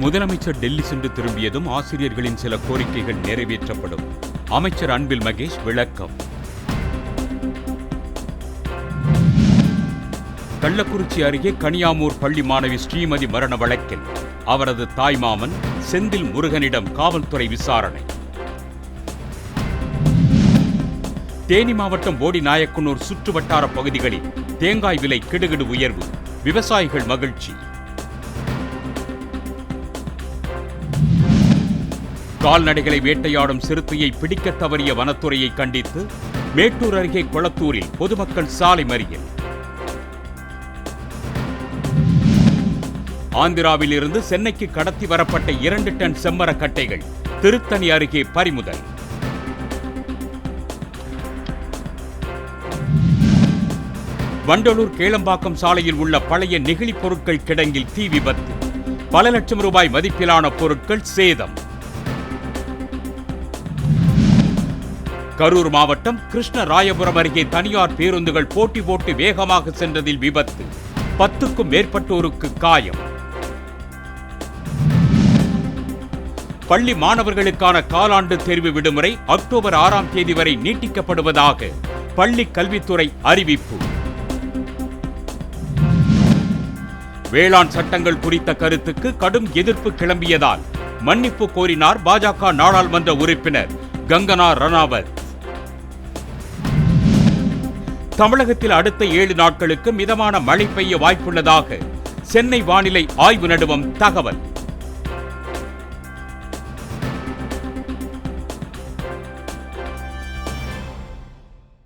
முதலமைச்சர் டெல்லி சென்று திரும்பியதும் ஆசிரியர்களின் சில கோரிக்கைகள் நிறைவேற்றப்படும். அமைச்சர் அன்பில் மகேஷ் விளக்கம். கள்ளக்குறிச்சி அருகே கனியாமூர் பள்ளி மாணவி ஸ்ரீமதி மரண வழக்கில் அவரது தாய்மாமன் செந்தில் முருகனிடம் காவல்துறை விசாரணை. தேனி மாவட்டம் போடி நாயக்கனூர் சுற்று வட்டார பகுதிகளில் தேங்காய் விலை கிடுகிடு உயர்வு. விவசாயிகள் மகிழ்ச்சி. கால்நடைகளை வேட்டையாடும் சிறுத்தையை பிடிக்க தவறிய வனத்துறையை கண்டித்து மேட்டூர் அருகே கொளத்தூரில் பொதுமக்கள் சாலை மறியல். ஆந்திராவில் இருந்து சென்னைக்கு கடத்தி வரப்பட்ட இரண்டு டன் செம்மரக்கட்டைகள் திருத்தணி அருகே பறிமுதல். வண்டலூர் கேளம்பாக்கம் சாலையில் உள்ள பழைய நெகிழி பொருட்கள் கிடங்கில் தீ விபத்து. பல லட்சம் ரூபாய் மதிப்பிலான பொருட்கள் சேதம். கரூர் மாவட்டம் கிருஷ்ணராயபுரம் அருகே தனியார் பேருந்துகள் போட்டி போட்டு வேகமாக சென்றதில் விபத்து. பத்துக்கும் மேற்பட்டோருக்கு காயம். பள்ளி மாணவர்களுக்கான காலாண்டு தேர்வு விடுமுறை அக்டோபர் ஆறாம் தேதி வரை நீட்டிக்கப்படுவதாக பள்ளி கல்வித்துறை அறிவிப்பு. வேளாண் சட்டங்கள் குறித்த கருத்துக்கு கடும் எதிர்ப்பு கிளம்பியதால் மன்னிப்பு கோரினார் பாஜக நாடாளுமன்ற உறுப்பினர் கங்கனா ரணாவத். தமிழகத்தில் அடுத்த ஏழு நாட்களுக்கு மிதமான மழை பெய்ய வாய்ப்புள்ளதாக சென்னை வானிலை ஆய்வு நடுவம் தகவல்.